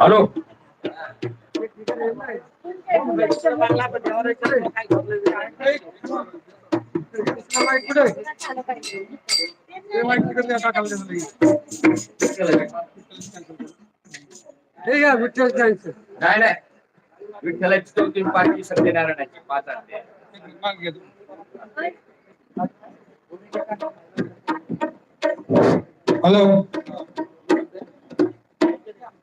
Hello. घ्या विठ्ठल नाही नाही विठ्ठलाची चौथी पाचवी सत्यनारायणाची पाच आरती hello.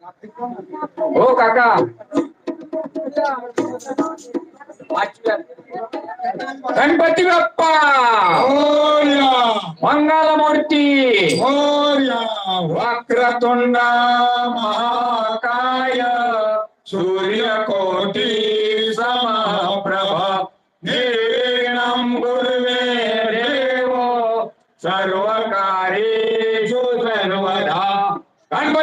काका कुठे हो काका पाचवी आरती. गणपती बाप्पा मंगल मूर्ती वक्रतुंड महाकाय सूर्यकोटी समप्रभ निर्विघ्नं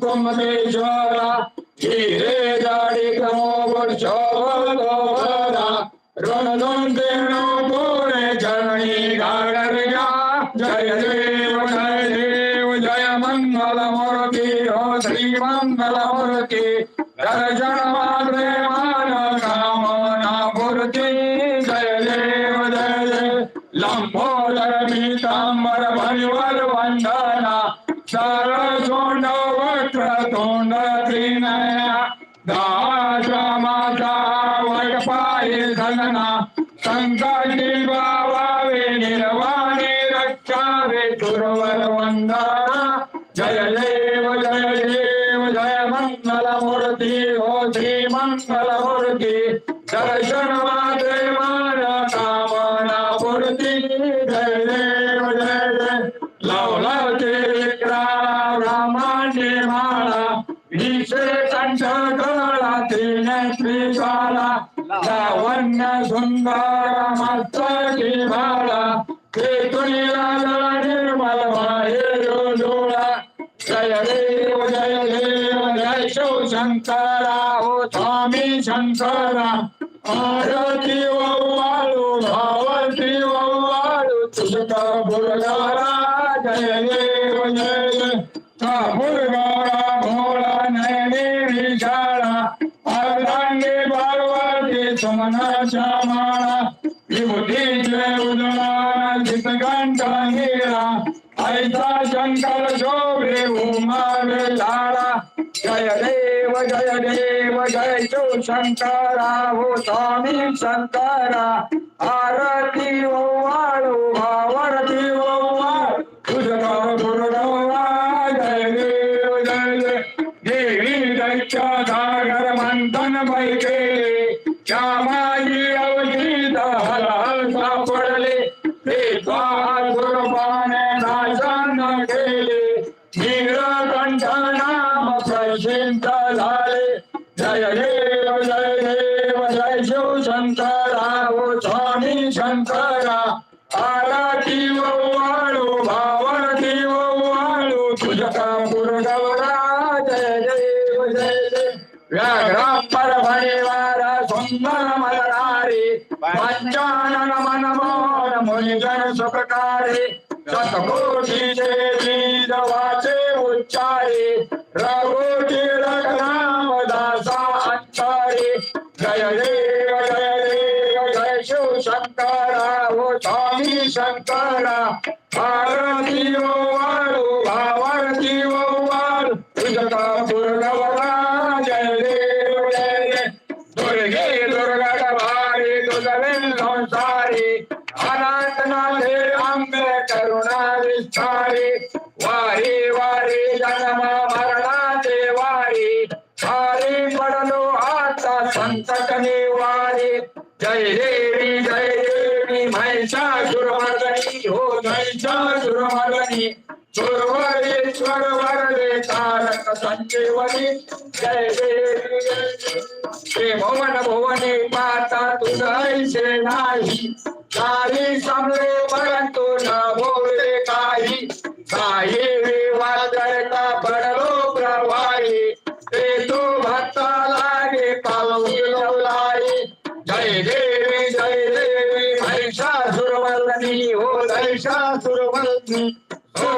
Muhammad சரணா சங்காய शंकर शोभे लाळा जय देव जय देव। जय जो शंकरा हो स्वामी शंकरा. आरती हो ओवाळू भावरती ओवाळ हो तुझा गुरुगौरा जय देव जय जय देवी दैत्य सागर मंथन बैठे. श्यामाजी अवधीत हर सापडले. ते गुरुबाने शंकरा ओ स्वामी शंकरा. आरती वाळू भावरती वाळू. तुझका पुरगवरा जय देव जय देव व्याघ्रा परभणीवार सुंदर मलनारी पंचानन मन मोहन मुनिजन सुखकारी शतकोटीचे देवी वाचे उच्चारी. रघुटी रघुराम शंकरा भारती वाळू भावार्थी पूर्णवरा जय देव जय दुर्गे भारी संसारी अनंतनाथे करुणा विस्तारी वारी वारी जन्म मरणाचे वारी वारी पडलो आता संकट निवारी जय देवी जय देवी महिषासुरमर्दनी सुरवरेश्वर वरदे तारक संजीवनी जय देवी जय देवी हे माता तुझैसे नाही काही समले परंतु न बोलले काही काही वादळता पडलो प्रवाही ते तो भक्ता लागे पावलाई जय देवी जय देवी हरिषा सुरवल्ली हो हरिषा सुरवल्ली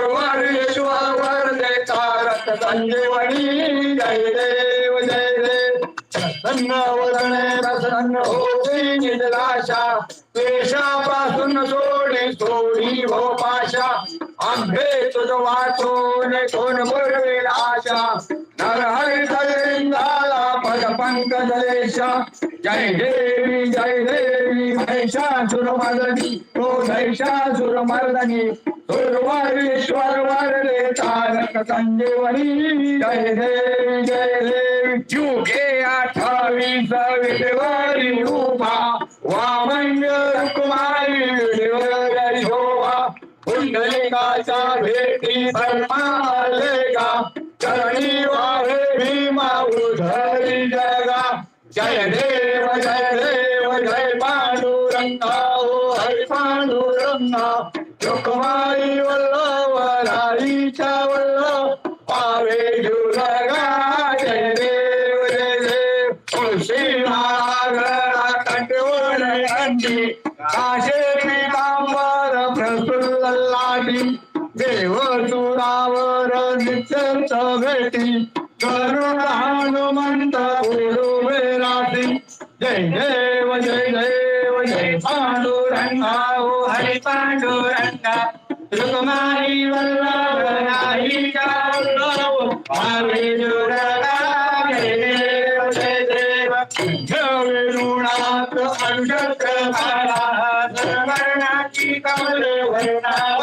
महिषासुरवर्धनी सुरवरेश्वर वरदे तारक संजीवनी जय देव जय देव. प्रसन्न वदने प्रसन्न होती निजलाशा पेशापासून सोडी सोडी हो पाशा. आंबे तुझ वाचून कोण बुडवेल आशा नर हरी पद पंकज जय देवी जय देवी, महिषासुर मर्दनी हो महिषासुर मर्दनी सुरवारेश्वर वरदे तारक संजीवनी, जय देवी जय देवी। जुगे अठ्ठावीस विधवारी उभा वामन कुमारी विधवारी शोभा पुंडलिकाचा भेटी परमालेगा चरणी वाहे भीमा उधरी जगा। जय देव जय देव, जय पांडुरंगा, ओ हरी पांडुरंगा। रुक्माई वल्लभ राईच्या वल्लभ, पावे जुलगा। जय देव जय देव। तुळशी महाराज कंटवण अंडी काशे पितांबर प्रफुल्ल लाटी देव పెట్టి కరుణానుమంత విరాటి జై దేవ జై దేవ జై పాండురంగా ఓ హరి పాండురంగా రుకుమారి వల్లాయిగా హరి దురగా జయ దేవ జయ దేవ జరుణాత్ అనుషత్ర వర్ణ కీ కమల వర్ణావ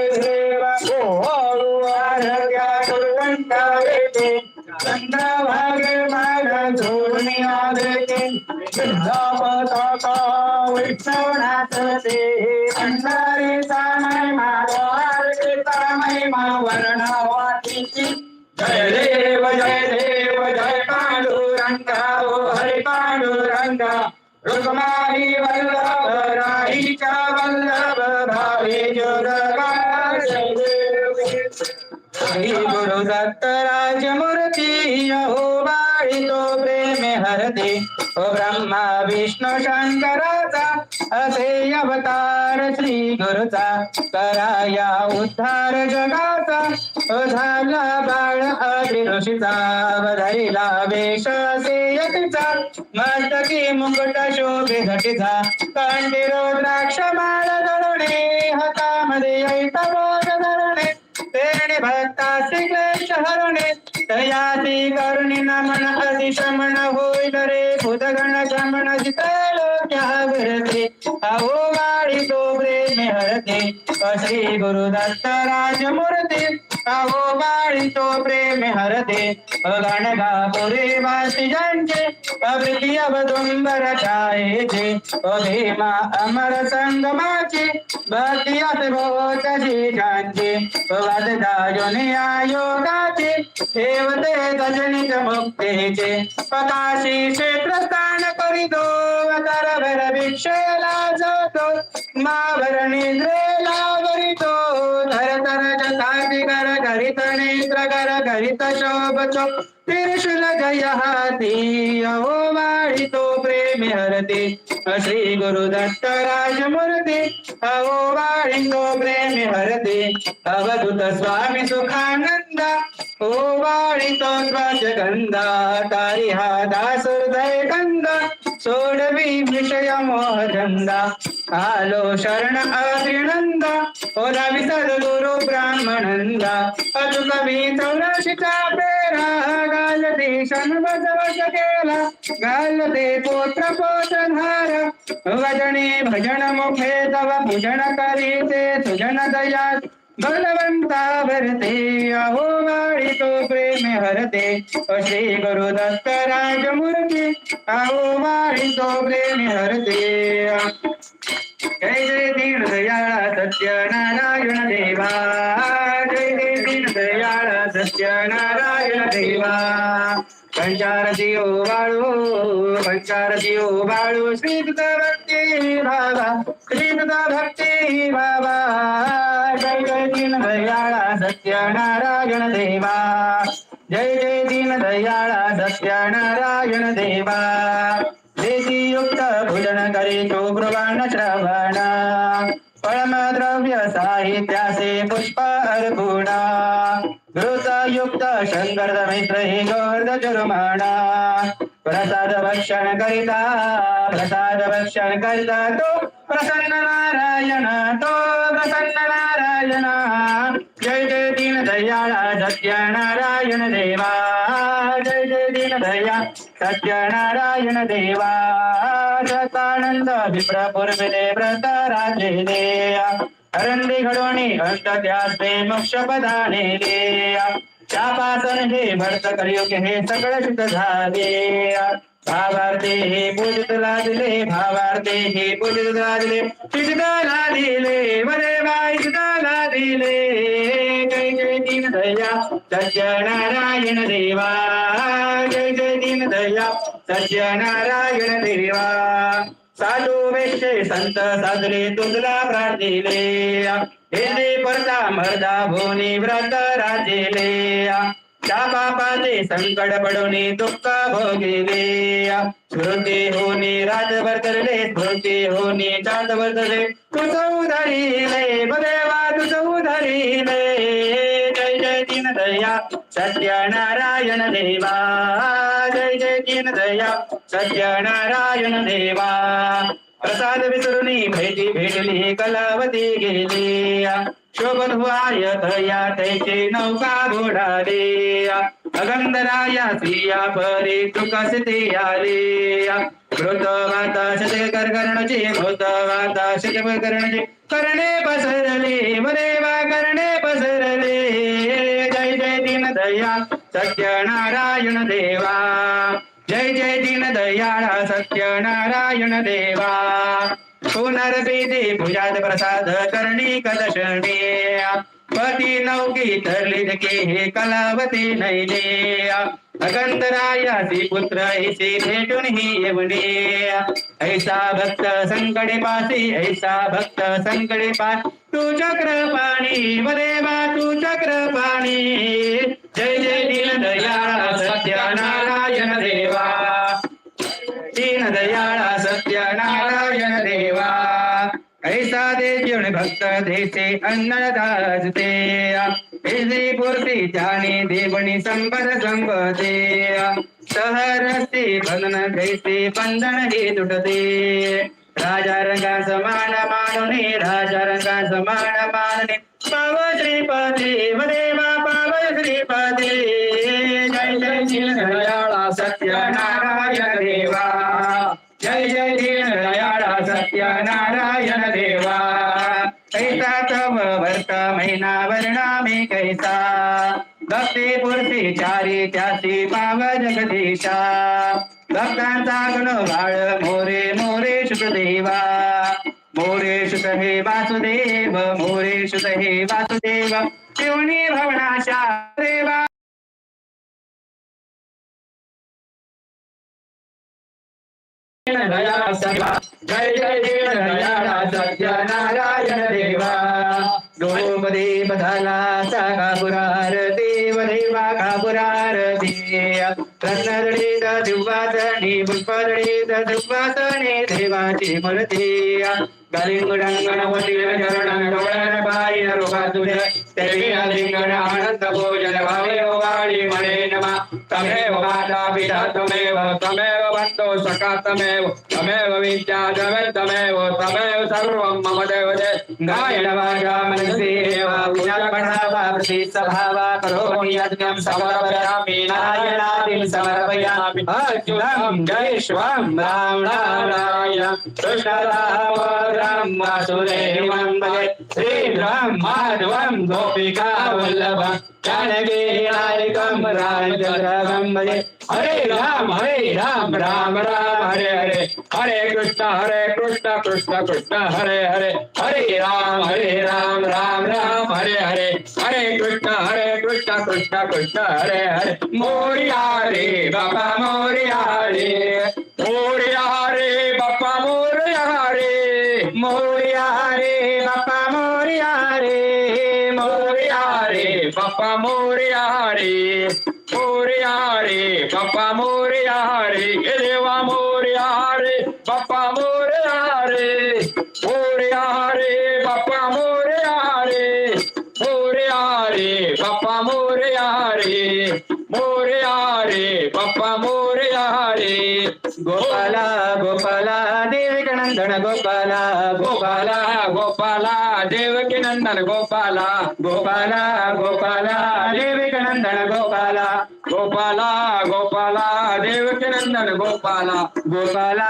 गंगा भागे माग झोळणी आदते सिद्धा पताका विठ्ठलनाथ ते अंधारी सामाय मा वर्णा वाटीची जय देव जय देव जय पांडुरंगा ओ हरी पांडुरंगा। रुक्माई वल्लभ राहीच्या वल्लभ भावे जय देव। श्री गुरु दत्त राजमूर्ती यहो बाळी तो हरते. ओ ब्रह्मा विष्णू शंकराचा असे अवतार श्री गुरुचा. कराया उद्धार जगाचा. झाला बाळ आदी ऋषीचा. वेश असे यतीचा. मस्तकी मुकुट शोभे घटीचा कंठीरो द्राक्ष माळ धरणे हातामध्ये ऐतवा. ಶರಣೆ ಭಕ್ತ ಶರಣೆ तयासी करुणी नमन अतिशमन होईल रे भूतगण शमन जितलो विरते अहो गाडी तो प्रेम हरते श्री गुरु दत्त राजमूर्ती। अहो गाडी तो प्रेम हरते गणगा पुरे वासी ज्यांचे अवृत्ती अवदुंबर छायेचे। भीमा अमर संगमाची, भक्ती आयोगाचे देवते गजनित मुक्तेचे. पताशी क्षेत्रस्थान करीतो अवतारभर विक्षयला जातो. माभर निद्रेला वरितो धर धर जथादिगर घरित नेत्र घर घरित शोभचो जय हाती अहो वाळितो प्रेमी हरते. श्री गुरु दत्त राजमूर्ती अहो वाळितो प्रेमी हरते. अवधूत स्वामी सुखानंद ओ वाळितो ध्वजगंधा तारी हा दास हृदय गंध सोडवी विषय मोह मोहगंधा आलो शरण अत्रिनंद ओला सद्गुरु ब्राह्मणंदा. अजु कवी चौराशीचा प्रेरा घालते शनबज वश केला घालते पोत्र पोषधार वजने भजन मुखे तव पूजन करीते सुजन दया। बलवंता भरते अहो वाळी तो प्रेम हरते। श्री गुरु दत्त राजमूर्ती अहो वाळी तो प्रेम हरते। जय जय दीन दयाळा सत्य नारायण देवा। शिवा पंचार जीव बाळू पंचार जीव बाळू. श्रीकृत भक्ती बाबा श्रीकृत भक्ती बाबा. जय जय दीन दयाळा सत्यनारायण देवा. जय जय दीन दयाळा सत्यनारायण देवा. देशीयुक्त भोजन करी तो ब्रुवाण श्रवण. परमद्रव्य साहित्यासे पुष्प अर्पुणा. घृत युक्त शंकर मित्र हे गोर्ध चुरमणा प्रसाद भक्षण करिता, प्रसाद भक्षण करिता तो प्रसन्न नारायण तो प्रसन्न नारायण। जय जय दीन दयाळा सत्य नारायण देवा। जय जय दीन दया सत्य नारायण देवा रतानंद त्यासे मोक्ष पदाने शापासन हे भरत कलियुग हे सगळं शुद्ध झाले भावार्थे हे पूजित लाजले, भावार्थे हे पूजित लाजले। चिजिताला दिले वरे बाई चिताला दिले जय जय दीन दया सत्य नारायण देवा। जय जय दीन दया सत्य नारायण देवा। साधू वेशे संत साधले तुझला प्रार्थिले हे परता मर्दा भोनी व्रत राजेले. त्या बापाचे संकट पडोनी दुःख भोगिले. स्मृती होनी रातभर करले स्मृती होनी चांदभर करले तुझ उधरिले बदेवा तुझ उधरिले. जय दया सत्य नारायण देवा। जय जय दया सत्य नारायण देवा। प्रसाद विसरुनी भेटी, भेटली, कलावती गेली। शोभन दया, त्याचे नौका घोडाले। अगंधराया स्त्रिया परी तुकसिते आले। मृत माता शते करकर्णचे मृत माता शते करणचे, करणे पसरले वरेवा करणे पसरले। दया सत्यनारायण देवा. जय जय दीन दयाळा सत्यनारायण देवा. पुनर्विधी भुजात प्रसाद करणी कदशणे पती नवकी तरली के हे कलावती नैले. अगंधरायासी पुत्र ऐसे भेटून ही येवणे. ऐसा भक्त संकडे पासी ऐसा भक्त संकडे पा तू चक्र पाणी वदेवा तू चक्र पाणी. जय जय दीन दयाळा सत्यनारायण देवा दीन दयाळा सत्यनारायण देवा ऐसा दे जीवन भक्त देसे अन्न दाजते। ऐसी पूर्ती जाणे देवणी संपद। संपते सहरस्ते बंधन जैसे बंधन हे तुटते। राजारंगा समाणमानुनी राजारंगा समाणमाने पव त्रिपदी देवा पाव द्रिपदेलयाळा सत्य नारायण देवा कैसा चव वर्त चारी ध्याति पाव जगदीशा भक्तांचा गुण बाळ मोरे मोरे शुभदेवा मोरे शुत हे वासुदेव मोरे शुत हे वासुदेव शिवणी भवनाशा देवा जय जय जय सत्य नारायण देवा गोपदेव झाला साकापुरार देव देवा कापुरारती रत्नदळीत दिव्वासनी पुष्पदळीत दिव्वासने देवाची मूर्ती గలింగుడంగణ వదిల చరణ గౌడన భార్య రుహదుజ తెలియలింగణ ఆనంద భోజన భవయోగాడి మణే నమ తమేవ మాతా పిత తమేవ తమేవ బంధో సఖా సర్వం మమ దేవదే గాయన మనసి पूजापणावा प्रतिसभावा करोमि यज्ञं समर्पयामि, नारायणादिं समर्पयामि। अच्युतं जय श्वं, राम नारायण कृष्णराम राम वासुदेवं भजे। श्रीराम माधवं गोपिका वल्लभं जानकी नायकं रामचन्द्रं भजे। हरे राम हरे राम राम राम हरे हरे हरे। कृष्ण हरे कृष्ण कृष्ण कृष्ण हरे हरे। हरे राम हरे राम राम राम हरे हरे। हरे कृष्ण हरे कृष्ण कृष्ण कृष्ण हरे हरे। मोरिया रे बाबा मोरिया रे। मोरिया रे बाबा मोरिया रे। मोरिया रे बाबा मोरिया रे। मोरिया रे बाबा मोरिया रे मोरिया रे बाप्पा मोरिया रे हे देवा मोरिया रे बाप्पा मोरिया रे मोरिया रे बाप्पा मोरिया रे मोरिया रे बाप्पा मोरिया रे मोरिया रे बाप्पा मोरिया रे गोपाला गोपाला నందన గోపాల గోపాల గోపాల దేవకి నందన గోపాల గోపాల గోపాల దేవికి నందన గోపాల గోపాల గోపాల దేవకి నందన గోపాల గోపాల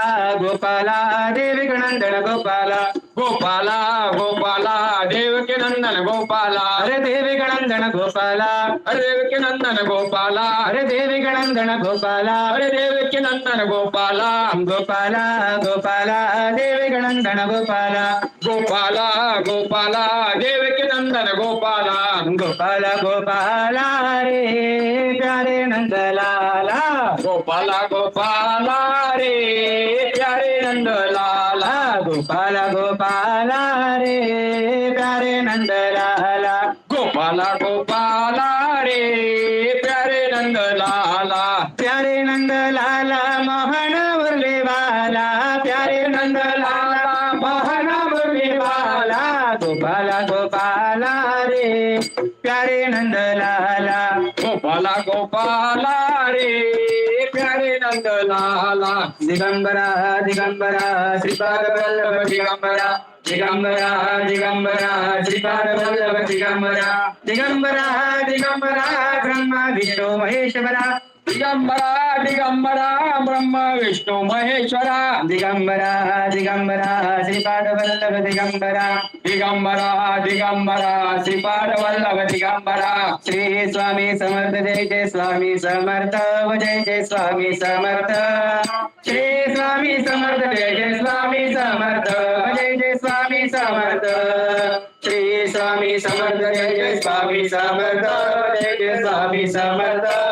గోపాల దేవికి నందన గోపాల గోపాల గోపాల దేవకి నందన గోపాల హరే దేవి గణందన గోపాల హరే దేవికి నందన గోపాల హరే దేవి గణందన గోపాల హరే దేవికి నందన గోపాల గోపాల గోపాల దేవి గణందన గోపాల. గోపాల గోపాల దేవికి నందన గోపాల. గోపాల గోపాల రే ప్యారే నందలాల. గోపాల గోపాల రే ప్యారే నందలాల. గోపాల గోపాల దిగంబరా దిగంబరా శ్రీపాదవల్లభ దిగంబరా దిగంబరా దిగంబరా శ్రీపాదవల్లభ దిగంబరా దిగంబరా దిగంబరా బ్రహ్మ విష్ణు మహేశ్వర दिगंबरा दिगंबरा ब्रह्म विष्णु महेश्वरा। दिगंबरा दिगंबरा श्रीपाद वल्लभ दिगंबरा। दिगंबरा दिगंबरा श्रीपाद वल्लभ दिगंबरा। श्री स्वामी समर्थ जय जय स्वामी समर्थ जय जय स्वामी समर्थ। श्री स्वामी समर्थ जय जय स्वामी समर्थ जय जय स्वामी समर्थ। श्री स्वामी समर्थ जय जय स्वामी समर्थ जय जय स्वामी समर्थ।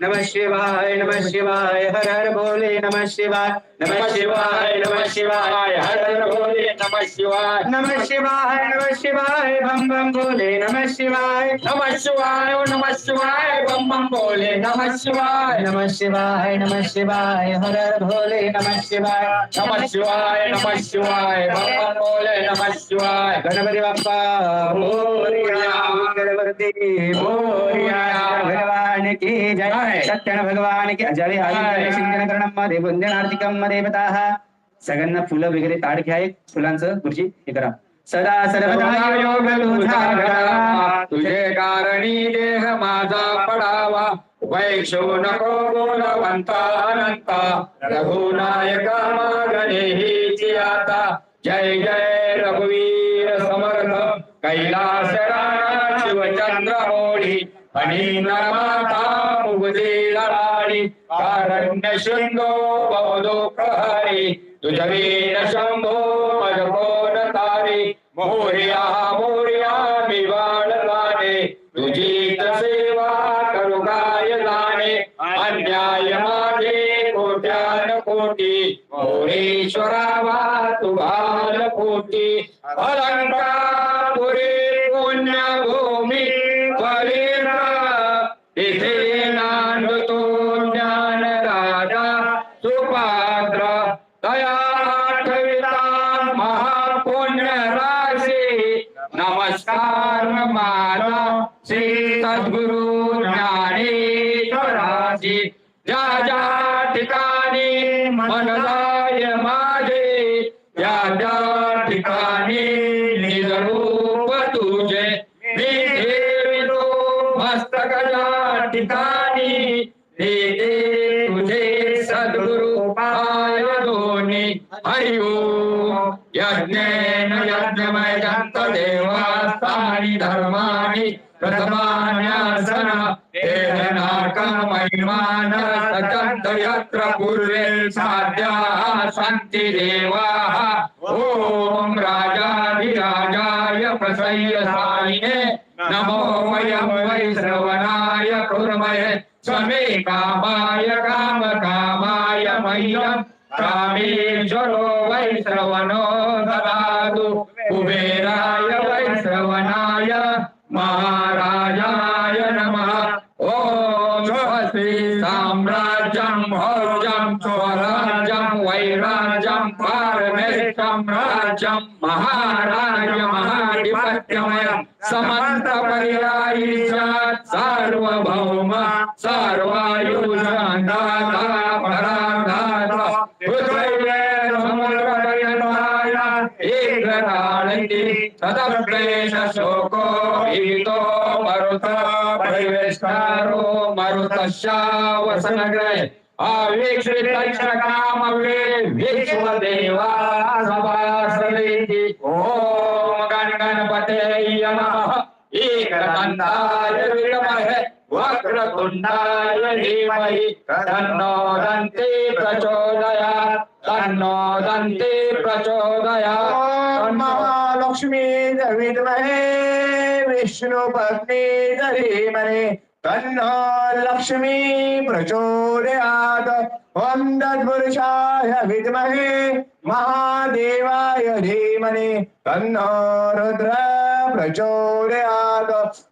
नमः शिवाय नमः शिवाय हर हर भोले नमः शिवाय नमः शिवाय नमः शिवाय हर हर भोले नमः शिवाय नमः शिवाय नमः शिवाय बम बम भोले नमः शिवाय नमः शिवाय नमः शिवाय बम बम भोले नमः शिवाय नमः शिवाय नमः शिवाय हर हर भोले नमः शिवाय नमः शिवाय नमः शिवाय बम बम भोले नमः शिवाय गणपति बाप्पा मोरया गणपती मोरया की जय सत्यन भगवान की जय हरी सिंचन करणं मध्ये वंदनार्थिकं मध्ये सगळ्यांना फुलं वगैरे ताड घ्या एक. फुलांचं गुरुजी हे करा. सदा सर्वदा योग तुझा तुझे कारणी देह माझा पडावा. वैक्षो नको गुणवंता अनंता. रघुनायका मागणे आता जय जय रघुवीर समर्थ. कैलास राणा शिवचंद्र मोडी आणि नर्मदा मुगदे लढारी कारण्य शृंगो बवदो प्रहरी तुझवीर शंभो मजकोन तारी अन्याय माझे कोट्यान कोटी मोरेश्वरावा तुभाल कोटी अलंकार पुरे पुण्य भो पूर्वे साध्या सन्ति देवाः। ॐ राजाधिराजाय प्रसय्यसायिने नमो वयं वै श्रवणाय कुर्महे। स्वमे कामाय काम कामाय मह्यं। कामेश्वरो वै श्रवणो समन्तपर्यायी च सार्वभौम समुद्रपर्यन्ताय एकराळन्ति तदप्रेष शोको भीतो मरुत परिवेष्टारो मरुतश्चावसनग्रहे अवीक्षितक्षकामवे विश्वदेवा गणगणपते नमः एकदन्ताय विद्महे वक्रतुण्डाय धीमहि तन्नो दन्ति प्रचोदयात् तन्नो दन्ति प्रचोदयात् महालक्ष्मी विद्महे विष्णु पत्नी धीमहि तन्नो लक्ष्मी प्रचोदयात्। ॐ तत्पुरुषाय विद्महे महादेवाय धीमहि तन्नो रुद्र प्रचोदयात्।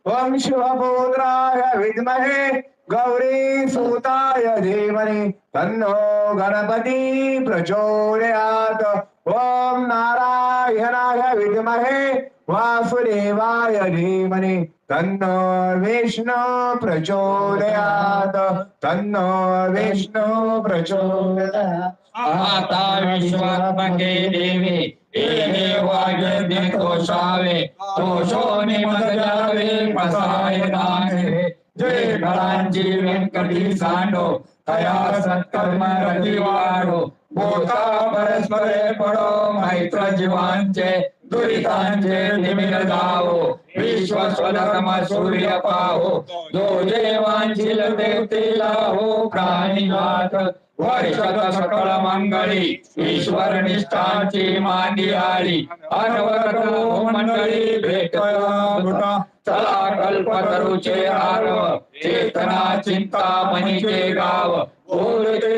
ॐ शिवपुत्राय विद्महे गौरी सूताय धीमहि तन्नो गणपति प्रचोदयात्। ॐ नारायणाय विद्महे वासुदेवाय धीमहि तन्नो विष्णु प्रचोदयात्। तन्नो विष्णु प्रचोदयात्। आता विश्वात्मके देवी तोषावे तोषोनि मदजावे प्रसाय दाने जय गणांची व्यंकटी सांडो तया सत्कर्म रजिवाडो भूता परस्परे पडो मैत्र जीवांचे दुरितांचे निमिर जावो. विश्व स्वधर्म सूर्य पाहो जो देवांची देवतेला हो प्राणी वर्षत सकळ मंगळी ईश्वर निष्ठांची मांडी आली. अनवरत मंडळी भेट चला कल्प करूचे आरव चेतना चिंता मनीचे गाव. बोलते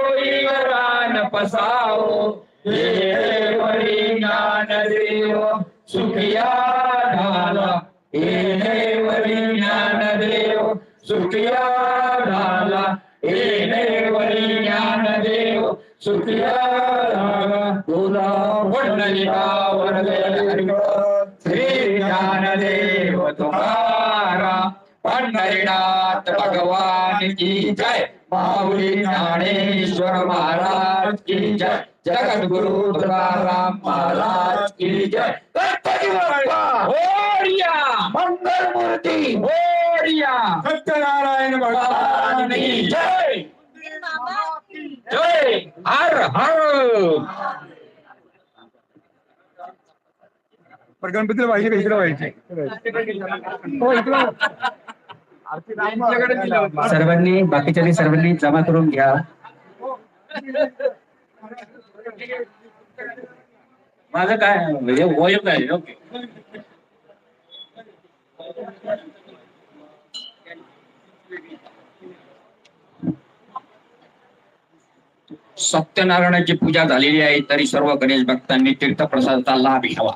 वरी ज्ञान देव सुखिया ज्ञान देव सुखिया ज्ञान देव सुखिया वरदे श्री ज्ञानदेव तुम्हारा, पंढरीनाथ भगवान की जय। माऊली ज्ञानेश्वर महाराज की जय। जगद्गुरु तुकाराम महाराज की जय। गणपती बाप्पा मोरया मंगल मूर्ती मोरया सत्यनारायण भगवान की जय। जय। हर हर। पण गणपतीला पाहिजे का इकडे व्हायचे हो इकडं तुमच्याकडे दिलं होतं. सर्वांनी बाकीच्या सर्वांनी जमा करून घ्या. माझं काय म्हणजे वय नाही ओके. सत्यनारायणाची पूजा झालेली आहे तरी सर्व गणेश भक्तांनी तीर्थप्रसादाचा लाभ घ्यावा.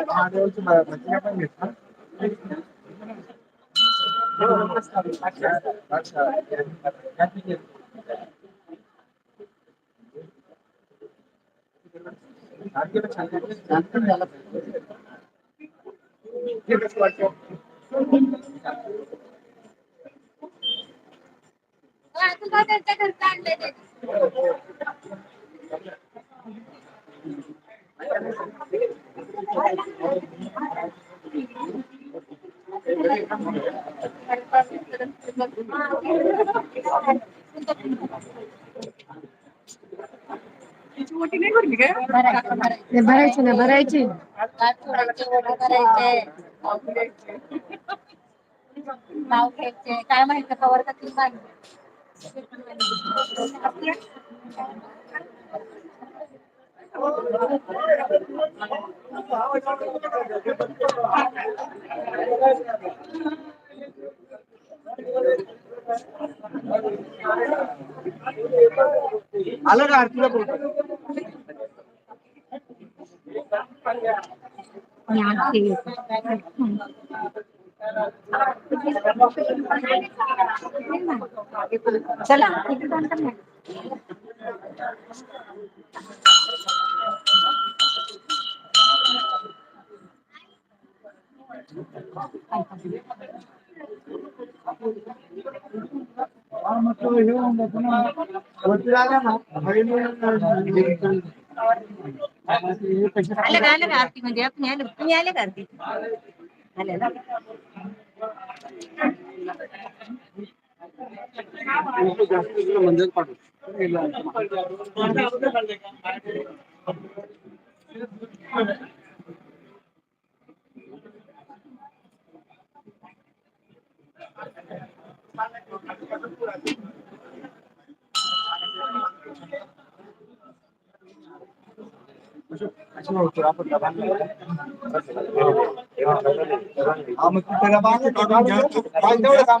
महादेवाची भजनं पण घेतली. तुला त्यांच्या घरचं आणलंय ते. भरायची ना भरायची काय माहिती का आलं का आरतीला बोलतो चला आलं का आलं का आरती म्हणजे आपण आलं तुम्ही आले का आरती आले ना पाठव हा मग तू त्याला बाकी काढून घ्या तू पाहिजे तेवढं काम